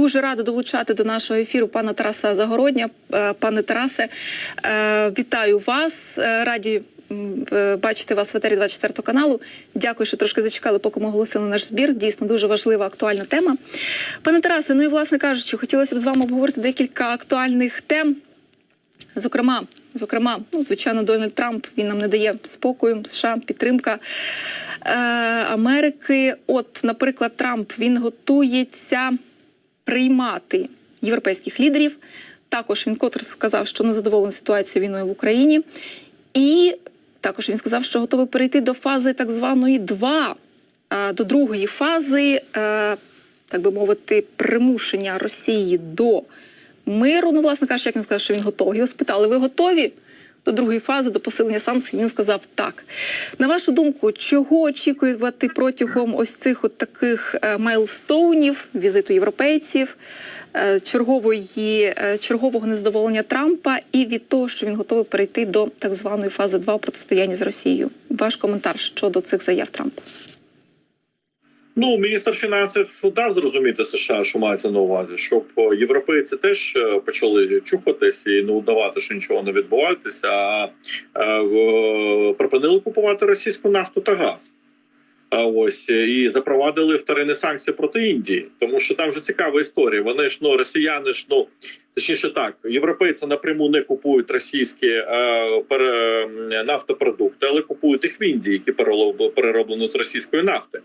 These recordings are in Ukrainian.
дуже рада долучати до нашого ефіру пана Тараса Загородня. Е, Пане Тарасе, е, вітаю вас. Е, Раді бачити вас в етері 24 каналу. Дякую, що трошки зачекали, поки ми оголосили наш збір. Дійсно дуже важлива актуальна тема. Пане Тарасе, ну і власне кажучи, хотілося б з вами обговорити декілька актуальних тем. Зокрема, зокрема, ну звичайно, Дональд Трамп він нам не дає спокою. США підтримка е, Америки. От, наприклад, Трамп він готується приймати європейських лідерів. Також він котре сказав, що не задоволений ситуацією війною в Україні, і також він сказав, що готовий перейти до фази так званої 2, е, до другої фази, е, так би мовити, примушення Росії до миру. Ну, власне кажучи, як він сказав, що він готовий. Його спитали, ви готові? До другої фази, до посилення санкцій, він сказав так. На вашу думку, чого очікувати протягом ось цих от таких е, майлстоунів, візиту європейців, е, чергової, е, чергового незадоволення Трампа і від того, що він готовий перейти до так званої фази 2 протистояння з Росією? Ваш коментар щодо цих заяв Трампа? Ну, міністр фінансів дав зрозуміти США, що мається на увазі, щоб е, європейці теж е, почали чухатись і не удавати, що нічого не відбувається, а е, припинили купувати російську нафту та газ. А ось і запровадили вторинні санкції проти Індії, тому що там вже цікава історія. Вони ж ну росіяни ж ну точніше так, європейці напряму не купують російські е, пере, нафтопродукти, але купують їх в Індії, які перероб- перероблені з російської нафти.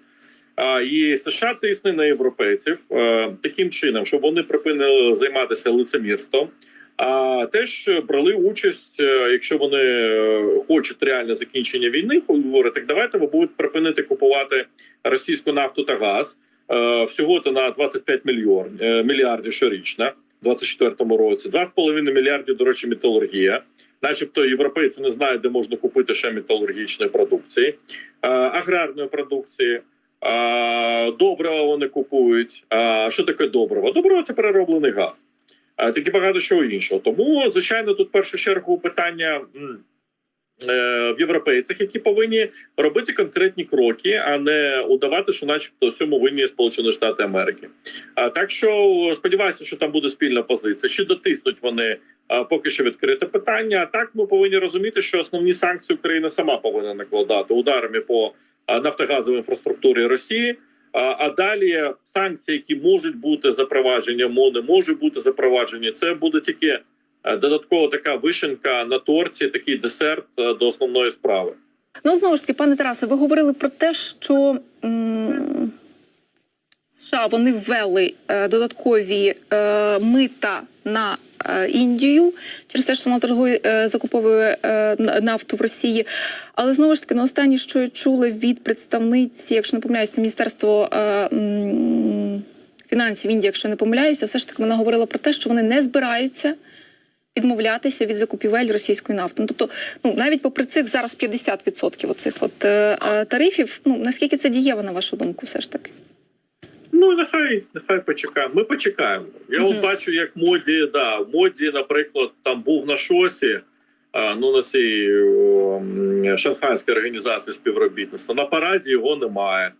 А, І США тисне на європейців е, таким чином, щоб вони припинили займатися лицемірством. А теж брали участь, е, якщо вони е, хочуть реальне закінчення війни, говорять, так давайте ви будете припинити купувати російську нафту та газ всього то на 25 мільйон мільярдів щорічно, в 24-му році, 2,5 мільярдів, до речі, металургія. Начебто європейці не знають, де можна купити ще металургічної продукції, аграрної продукції. Добрива вони купують. А що таке добриво? Добриво це перероблений газ. А такі багато чого іншого. Тому, звичайно, тут в першу чергу питання е, в європейцях, які повинні робити конкретні кроки, а не удавати, що, начебто, в цьому винні Сполучені Штати Америки. Так що сподіваюся, що там буде спільна позиція. Чи дотиснуть вони поки що відкрите питання? А так ми повинні розуміти, що основні санкції Україна сама повинна накладати ударами по а, інфраструктури Росії. А, далі санкції, які можуть бути запроваджені, або не можуть бути запроваджені, це буде тільки додатково додаткова така вишенка на торті, такий десерт е, до основної справи. Ну, знову ж таки, пане Тарасе, ви говорили про те, що м, США вони ввели е, додаткові е, мита на е, Індію через те, що вона торгує закуповує нафту в Росії. Але знову ж таки, на останнє, що я чула від представниці, якщо не помиляюся, міністерство. Фінансів Індії, якщо не помиляюся, все ж таки вона говорила про те, що вони не збираються відмовлятися від закупівель російської нафти. Ну, тобто, ну навіть попри цих зараз 50% оцих от е, е, тарифів. Ну наскільки це дієво, на вашу думку, все ж таки? Ну нехай нехай почекаємо. Ми почекаємо. Я от бачу, як моді, да, в моді, наприклад, там був на шосі. Ну, на цій шанхайській організації співробітництва. На параді його немає.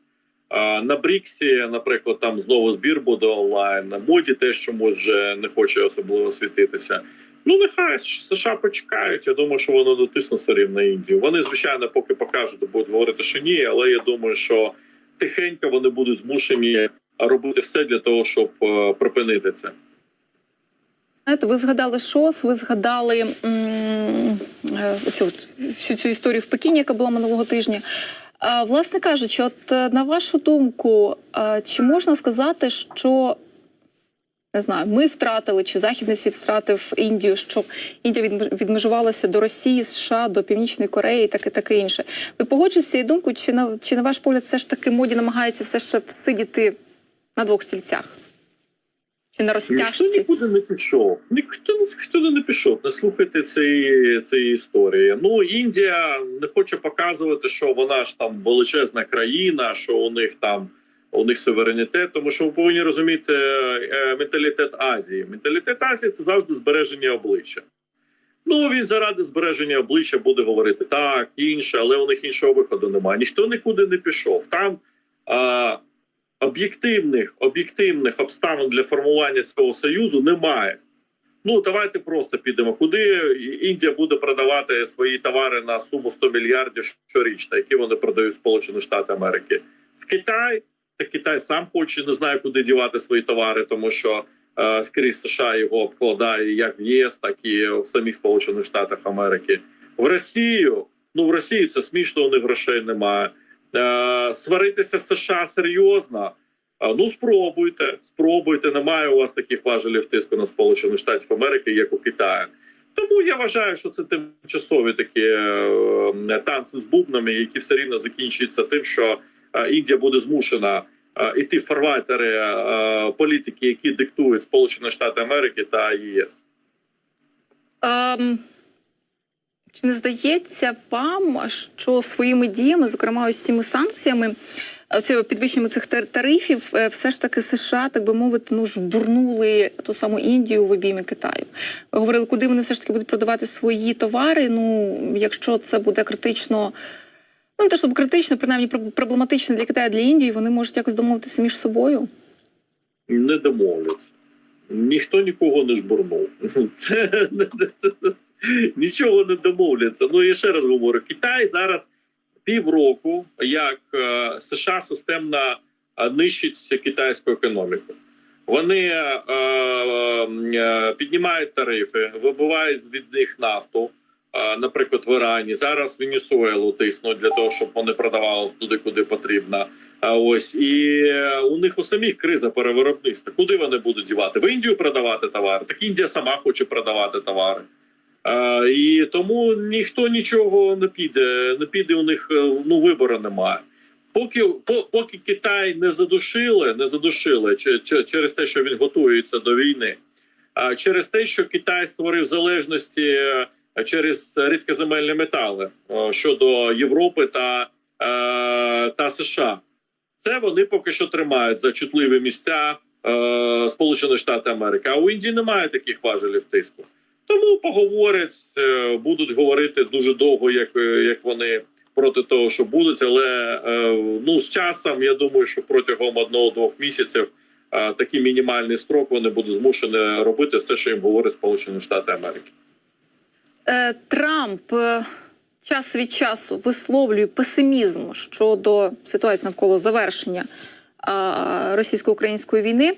На Бріксі, наприклад, там знову збір буде онлайн. На моді теж чомусь вже не хоче особливо світитися. Ну, нехай США почекають. Я думаю, що вони дотиснуть все рівно Індію. Вони, звичайно, поки покажуть, будуть говорити, що ні, але я думаю, що тихенько вони будуть змушені робити все для того, щоб е, припинити це. Ви згадали ШОС, ви згадали м, е, оцю всю цю історію в Пекіні, яка була минулого тижня. Власне кажучи, от е, на вашу думку, чи можна сказати, що не знаю, ми втратили, чи Західний світ втратив Індію, що Індія відмежувалася до Росії, США, до Північної Кореї, таке таке інше. Ви погоджуєтеся цією думкою, чи на чи на ваш погляд, все ж таки моді намагається все ще всидіти на двох стільцях? Чи на Ніхто нікуди не пішов. Ніхто ніхто не пішов. Не слухайте цієї цієї історії. Ну Індія не хоче показувати, що вона ж там величезна країна, що у них там у них суверенітет, тому що ви повинні розуміти е, менталітет Азії. Менталітет Азії це завжди збереження обличчя. Ну він заради збереження обличчя буде говорити так, інше, але у них іншого виходу немає. Ніхто нікуди не пішов. Там а, об'єктивних об'єктивних обставин для формування цього союзу немає. Ну давайте просто підемо. Куди Індія буде продавати свої товари на суму 100 мільярдів щорічно, які вони продають Сполучені Штати Америки в Китай. Та Китай сам хоче, не знає, куди дівати свої товари, тому що е, скрізь США його обкладає як в ЄС, так і в самих Сполучених Штатах Америки. В Росію ну в Росії це смішно, у них грошей немає. Е, сваритися з США серйозно. Ну, спробуйте, спробуйте. Немає у вас таких важелів тиску на Сполучені Штатів Америки, як у Китаю. Тому я вважаю, що це тимчасові такі е, танці з бубнами, які все рівно закінчуються тим, що е, Індія буде змушена е, іти в фарватери е, політики, які диктують Сполучені Штати Америки та ЄС. Ем, чи не здається вам, що своїми діями, зокрема ось цими санкціями, оце підвищенням цих тарифів, е, все ж таки США, так би мовити, ну жбурнули ту саму Індію в обійми Китаю. Ви говорили, куди вони все ж таки будуть продавати свої товари. Ну, якщо це буде критично. Ну, не те, щоб критично, принаймні проб- проблематично для Китаю, для Індії, вони можуть якось домовитися між собою. Не домовляться. Ніхто нікого не жбурнув. Це, це нічого не домовляться. Ну і ще раз говорю: Китай зараз півроку, як е, США системно е, нищить китайську економіку. Вони е, е, піднімають тарифи, вибивають від них нафту. е, Наприклад, в Ірані зараз Венесуелу тиснуть для того, щоб вони продавали туди, куди потрібно. А ось і е, у них у самих криза перевиробництва. Куди вони будуть дівати? В Індію продавати товари. Так Індія сама хоче продавати товари. А, і тому ніхто нічого не піде. Не піде у них е, ну вибору немає. Поки по, поки Китай не задушили, не задушили чи, чи, через те, що він готується до війни, а через те, що Китай створив залежності е, через рідкоземельні метали е, щодо Європи та, та США. Це вони поки що тримають за чутливі місця Сполучені Штати Америки. А у Індії немає таких важелів тиску. Тому поговорять, е, будуть говорити дуже довго, як, е, як вони проти того, що будуть. Але е, ну з часом я думаю, що протягом одного-двох місяців такий мінімальний строк вони будуть змушені робити все, що їм говорить Сполучені Штати Америки. Трамп час від часу висловлює песимізм щодо ситуації навколо завершення російсько-української війни.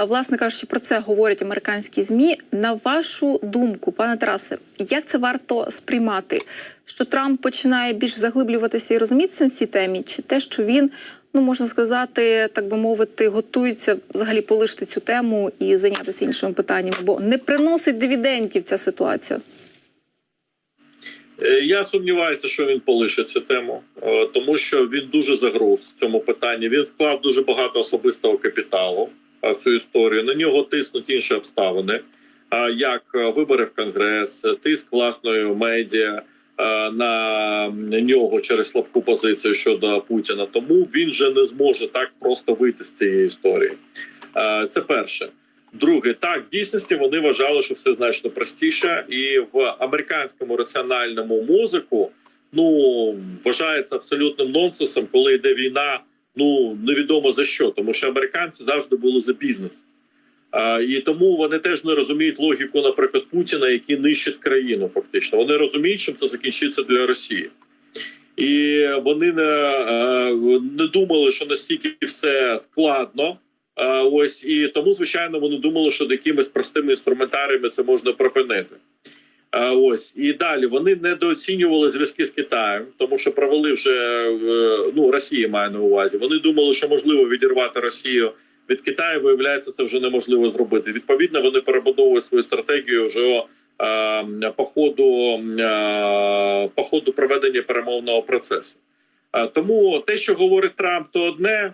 Власне кажучи, про це говорять американські змі. На вашу думку, пане Тарасе, як це варто сприймати? Що Трамп починає більш заглиблюватися і розумітися на цій темі, чи те, що він, ну можна сказати, так би мовити, готується взагалі полишити цю тему і зайнятися іншими питаннями, бо не приносить дивідендів ця ситуація. Е, Я сумніваюся, що він полишить цю тему, е, тому що він дуже загруз в цьому питанні. Він вклав дуже багато особистого капіталу цю історію. На нього тиснуть інші обставини, як вибори в конгрес, тиск власної медіа на нього через слабку позицію щодо Путіна. Тому він вже не зможе так просто вийти з цієї історії. Це перше. Друге, так в дійсності вони вважали, що все значно простіше, і в американському раціональному мозику ну вважається абсолютним нонсенсом, коли йде війна. Ну невідомо за що, тому що американці завжди були за бізнес. А, і тому вони теж не розуміють логіку, наприклад, Путіна, який нищить країну. Фактично, вони розуміють, що це закінчиться для Росії, і вони не, не думали, що настільки все складно. Е, Ось і тому, звичайно, вони думали, що якимись простими інструментаріями це можна припинити. Ось і далі вони недооцінювали зв'язки з Китаєм, тому що провели вже е, ну Росія має на увазі. Вони думали, що можливо відірвати Росію від Китаю. Виявляється, це вже неможливо зробити. Відповідно, вони перебудовують свою стратегію вже е, по ходу, е, по ходу проведення перемовного процесу. Е, Тому те, що говорить Трамп, то одне.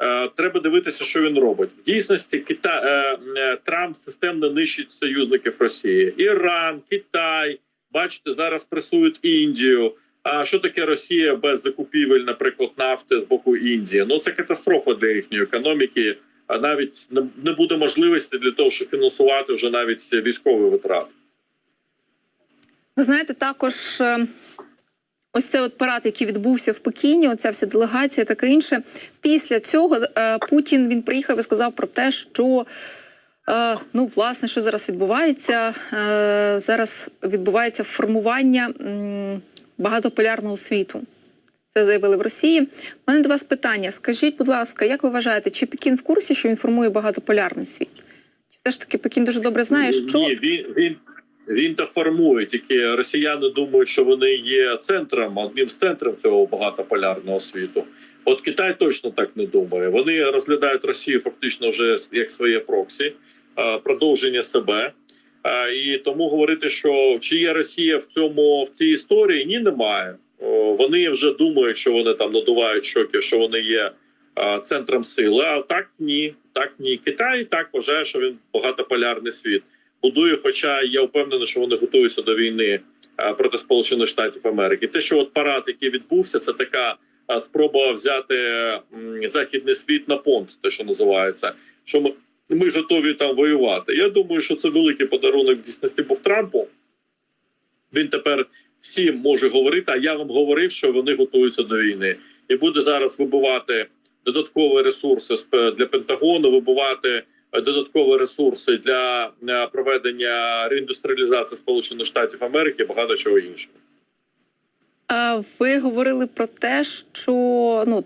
Е, Треба дивитися, що він робить. В дійсності Кита... е, е, Трамп системно нищить союзників Росії: Іран, Китай. Бачите, зараз пресують Індію. А що таке Росія без закупівель, наприклад, нафти з боку Індії? Ну це катастрофа для їхньої економіки. А навіть не- буде можливості для того, щоб фінансувати вже навіть військові витрати. Ви знаєте, також Ось це от парад, який відбувся в Пекіні, оця вся делегація, таке інше. Після цього е, Путін він приїхав і сказав про те, що е, ну, власне, що зараз відбувається? Е, зараз відбувається формування м, багатополярного світу. Це заявили в Росії. У мене до вас питання. Скажіть, будь ласка, як ви вважаєте, чи Пекін в курсі, що він формує багатополярний світ? Чи все ж таки Пекін дуже добре знає, що Ні, він, він, він та формує, тільки росіяни думають, що вони є центром, одним з центрів цього багатополярного світу. От Китай точно так не думає. Вони розглядають Росію фактично вже як своє проксі, продовження себе. І тому говорити, що чи є Росія в цьому в цій історії, ні, немає. Вони вже думають, що вони там надувають щоки, що вони є центром сили. А так ні, так ні. Китай так вважає, що він багатополярний світ будує. Хоча я впевнений, що вони готуються до війни е, проти Сполучених Штатів Америки. Те, що от парад, який відбувся, це така е, спроба взяти західний світ на понт, те, що називається, що ми, ми готові там воювати. Я думаю, що це великий подарунок дійсності був Трампу. Він тепер всім може говорити. А я вам говорив, що вони готуються до війни, і буде зараз вибивати додаткові ресурси для Пентагону, вибивати е, додаткові ресурси для е, проведення реіндустріалізації Сполучених Штатів Америки, багато чого іншого. Ви говорили про те, що ну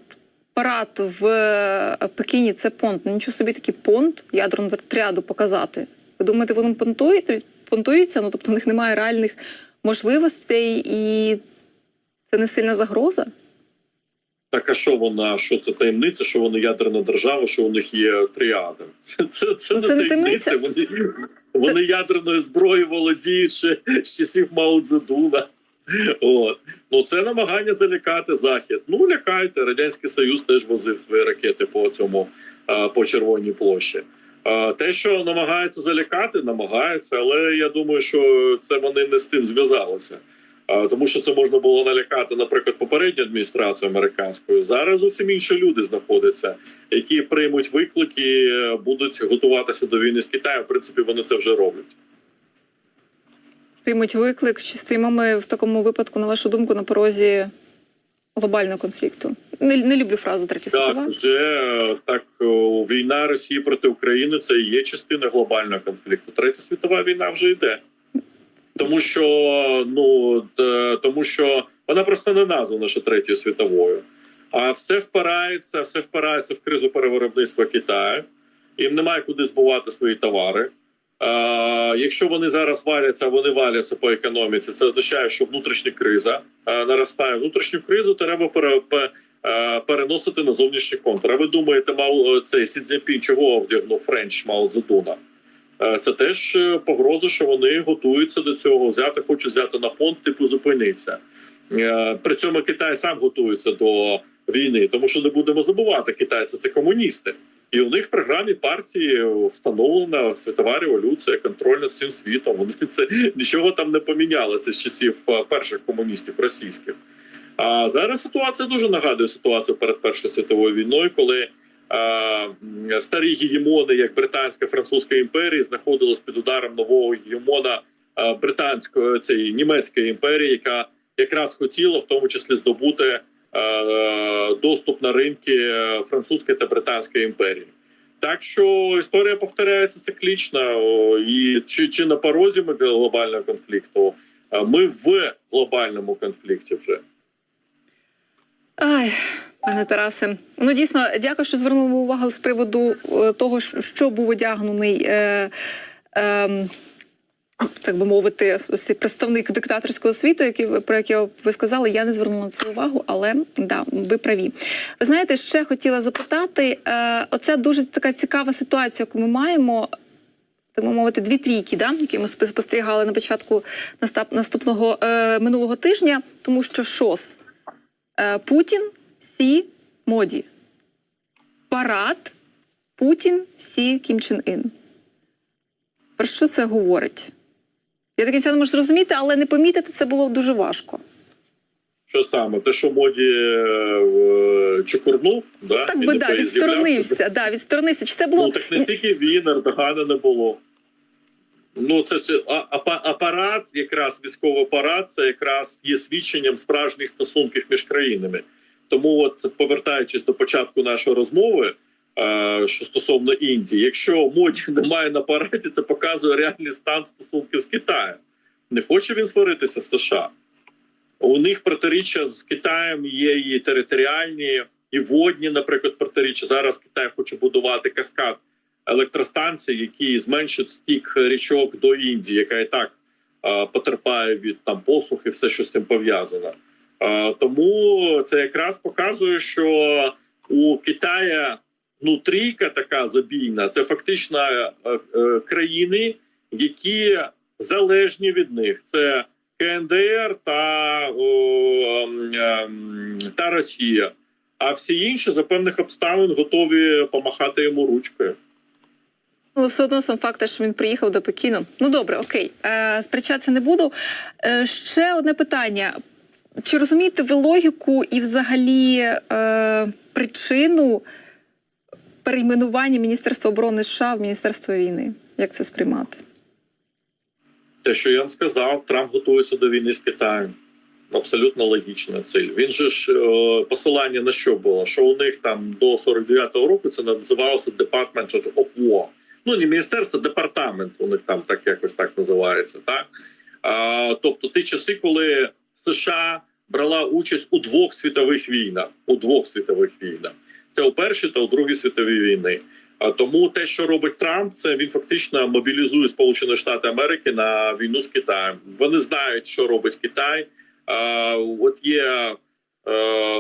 парад в е, Пекіні це понт. Ну, Нічого собі такий понт ядерну тріаду показати. Ви думаєте, вони понтують, понтуються? Ну тобто в них немає реальних можливостей, і це не сильна загроза? Так, а що вона? Що це таємниця? Що вони ядерна держава? Що у них є тріада? Це, це, це, Ну, не таємниця. Вони, вони ядерною зброєю володіють ще з часів Мао Цзедуна. От. Ну це намагання залякати захід. Ну лякайте. Радянський Союз теж возив свої ракети по цьому по червоній площі. Те, що намагаються залякати, намагаються, але я думаю, що це вони не з тим зв'язалися. Тому що це можна було налякати, наприклад, попередню адміністрацію американською. Зараз зовсім інші люди знаходяться, які приймуть виклики, будуть готуватися до війни з Китаєм. В принципі, вони це вже роблять. Приймуть виклик, чи стоїмо ми в такому випадку, на вашу думку, на порозі глобального конфлікту? Не, не люблю фразу третя світова. Так, вже е, так війна Росії проти України це і є частина глобального конфлікту. Третя світова війна вже йде. Тому що ну тому що вона просто не названа ще третьою світовою. А все впирається, все впирається в кризу перевиробництва Китаю. Їм немає куди збувати свої товари. А, якщо вони зараз валяться, вони валяться по економіці. Це означає, що внутрішня криза а, наростає. Внутрішню кризу треба пере, пе- е, переносити на зовнішній контур. А ви думаєте, мав цей Сі чого вдягнув Френч Мао Цзедуна? Е, Це теж е, погроза, що вони готуються до цього. Взяти, хочуть взяти на понт, типу зупиниться. Е, При цьому Китай сам готується до війни, тому що не будемо забувати, китайці це комуністи. І у них в програмі партії встановлена світова революція, контроль над всім світом. Вони це нічого там не помінялося з часів перших комуністів російських. А зараз ситуація дуже нагадує ситуацію перед Першою світовою війною, коли старі гегемони, як Британська Французька імперія, знаходились під ударом нового гегемона британської цієї німецької імперії, яка якраз хотіла в тому числі здобути доступ на ринки е, французької та британської імперії. Так що історія повторяється циклічно, і чи, чи на порозі ми глобального конфлікту, ми в глобальному конфлікті вже. Ай, пане Тарасе, ну дійсно дякую, що звернули увагу з приводу е, того, що- був одягнений. Е, е, так би мовити, ось представник диктаторського світу, який про який ви сказали, я не звернула на це увагу, але да, ви праві. Ви знаєте, ще хотіла запитати: е, оця дуже така цікава ситуація, яку ми маємо. Так би мовити, дві трійки, да, які ми спос- спостерігали на початку наступного е, минулого тижня, тому що ШОС Е, Путін, Сі, Моді. Парад Путін, Сі, Кім Чен Ін. Про що це говорить? Я до кінця не можу зрозуміти, але не помітити це було дуже важко. Що саме? Те, що моді е, чукурнув, да? Так би да, відсторонився. Да, відсторонився. Чи це було Ну так не тільки він, Ердогана не було. Ну, це, це апарат, якраз військовий апарат, це якраз є свідченням справжніх стосунків між країнами. Тому, от повертаючись до початку нашої розмови, е, що стосовно Індії, якщо моді немає на апараті, це показує реальний стан стосунків з Китаєм. Не хоче він сваритися з США. У них протиріччя з Китаєм є і територіальні, і водні, наприклад, протиріччя. Зараз Китай хоче будувати каскад електростанцій, які зменшать стік річок до Індії, яка і так е, потерпає від там посух і все, що з цим пов'язано. Е, тому це якраз показує, що у Китая ну трійка така забійна. Це фактично е, е, країни, які залежні від них. Це КНДР та, о, ем, ем, та Росія. А всі інші за певних обставин готові помахати йому ручкою. Але все одно сам факт, що він приїхав до Пекіну. Ну добре, окей, е, сперечатися не буду. Е, ще одне питання: чи розумієте ви логіку і взагалі е, причину перейменування Міністерства оборони США в Міністерство війни? Як це сприймати? Те, що я вам сказав, Трамп готується до війни з Китаєм. Абсолютно логічна ціль. Він же ж е, посилання на що було? Що у них там до 49-го року це називалося Department of War. Ну не міністерство, департамент. У них там так якось так називається. Так а, тобто, ті часи, коли США брала участь у двох світових війнах, у двох світових війнах. Це у першій та у другій світовій війни. А тому те, що робить Трамп, це він фактично мобілізує Сполучені Штати Америки на війну з Китаєм. Вони знають, що робить Китай. А, от є е,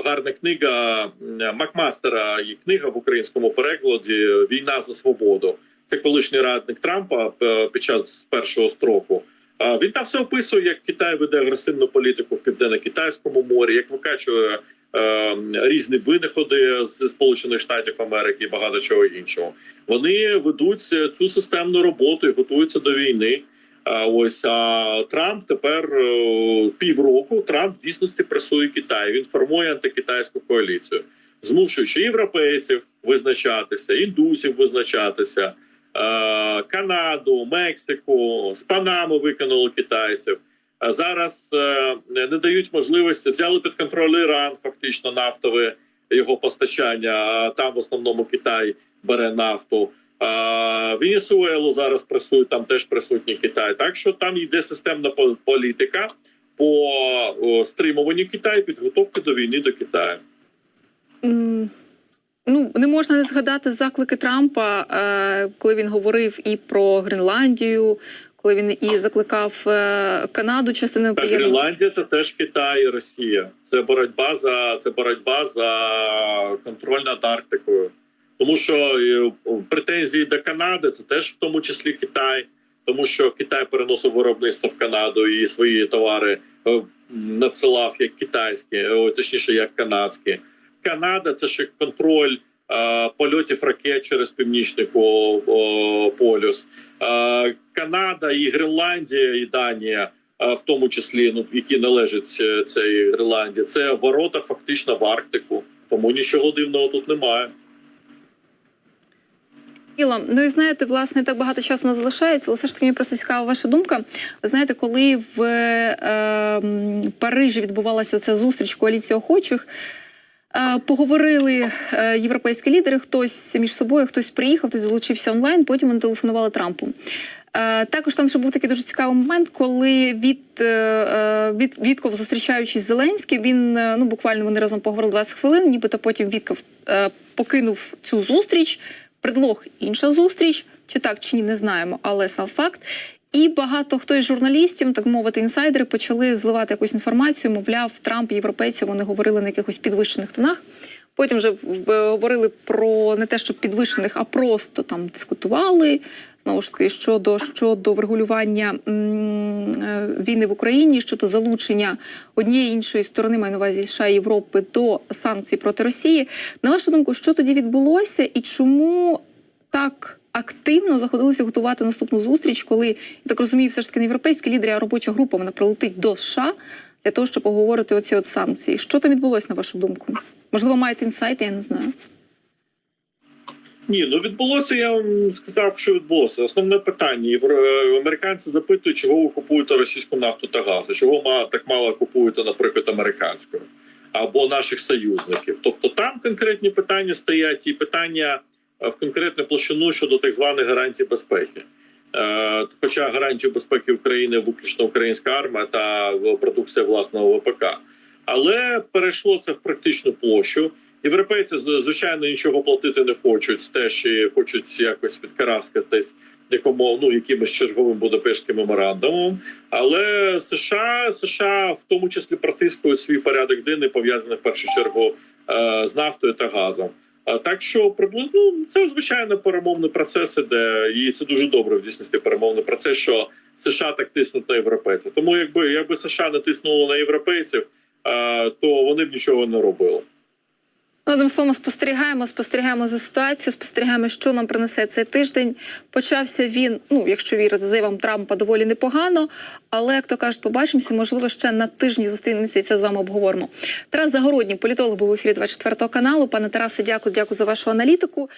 гарна книга Макмастера. Є книга в українському перекладі Війна за свободу. Це колишній радник Трампа е, під час першого строку. Він там все описує, як Китай веде агресивну політику в південно-китайському морі, як викачує е, різні винаходи з Сполучених Штатів Америки і багато чого іншого. Вони ведуть цю системну роботу і готуються до війни. А ось а Трамп тепер е, півроку Трамп в дійсності пресує Китай. Він формує антикитайську коаліцію, змушуючи європейців визначатися, індусів визначатися, Канаду, Мексику, з Панами виконали китайців. Зараз е, не дають можливості взяли під контроль Іран, фактично нафтове його постачання. Там в основному Китай бере нафту. Венесуелу зараз пресують, там теж присутній Китай. Так що там йде системна політика по стримуванню Китаю, підготовки до війни до Китаю. М, Ну, не можна не згадати заклики Трампа, е, коли він говорив і про Гренландію, коли він і закликав е, Канаду частиною приєднання. Гренландія це теж Китай і Росія. Це боротьба за це боротьба за контроль над Арктикою. Тому що е, претензії до Канади це теж в тому числі Китай, тому що Китай переносив виробництво в Канаду і свої товари надсилав як китайські, точніше як канадські. Канада це ще контроль е, польотів ракет через північний полюс. Е, Канада і Гренландія і Данія, е, в тому числі, ну які належать е, цій Гренландії, це ворота фактично в Арктику. Тому нічого дивного тут немає. Іла, ну і знаєте, власне, так багато часу не залишається, але все ж таки мені просто цікава ваша думка. Ви знаєте, коли в е, Парижі відбувалася оця зустріч коаліції охочих, поговорили е, європейські лідери, хтось між собою, хтось приїхав, хтось долучився онлайн, потім вони телефонували Трампу. Е, Також там ще був такий дуже цікавий момент, коли від, е, е, від Вітков, зустрічаючись з Зеленським, він е, ну буквально вони разом поговорили 20 хвилин, нібито потім Вітков е, покинув цю зустріч. Предлог інша зустріч, чи так, чи ні, не знаємо, але сам факт. І багато хто із журналістів, так мовити, інсайдери, почали зливати якусь інформацію. Мовляв, Трамп, європейці, вони говорили на якихось підвищених тонах. Потім вже говорили про не те, що підвищених, а просто там дискутували знову ж таки щодо щодо врегулювання е, війни в Україні, щодо залучення однієї іншої сторони, маю на увазі США і Європи до санкцій проти Росії. На вашу думку, що тоді відбулося, і чому так активно заходилися готувати наступну зустріч, коли я так розумію, все ж таки не європейські лідери, а робоча група вона прилетить до США для того, щоб поговорити оці от санкції. Що там відбулося на вашу думку? Можливо, маєте інсайти, я не знаю. Ні, ну відбулося. Я вам сказав, що відбулося. Основне питання. Євро- Американці запитують, чого ви купуєте російську нафту та газ, а чого так мало купуєте, наприклад, американську або наших союзників. Тобто там конкретні питання стоять, і питання е, в конкретну площину щодо так званих гарантій безпеки. Е, Хоча гарантію безпеки України виключно українська армія та е, продукція власного ВПК. Але перейшло це в практичну площу. Європейці звичайно нічого платити не хочуть, теж хочуть якось відкараскатись якому ну якимось черговим Будапештським меморандумом. Але США США в тому числі протискують свій порядок денний пов'язаний в першу чергу е, з нафтою та газом. Так що приблизно ну, це звичайно перемовні процеси, де і це дуже добре в дійсності перемовний процес, що США так тиснуть на європейців. Тому якби якби США не тиснуло на європейців, то вони б нічого не робили. Одним словом, спостерігаємо, спостерігаємо за ситуацією, спостерігаємо, що нам принесе цей тиждень. Почався він, ну якщо вірити заявам Трампа, доволі непогано. Але як то кажуть, побачимося, можливо, ще на тижні зустрінемося і це з вами обговоримо. Тарас Загородній, політолог, був в ефірі 24 каналу. Пане Тарасе, дякую, дякую за вашу аналітику.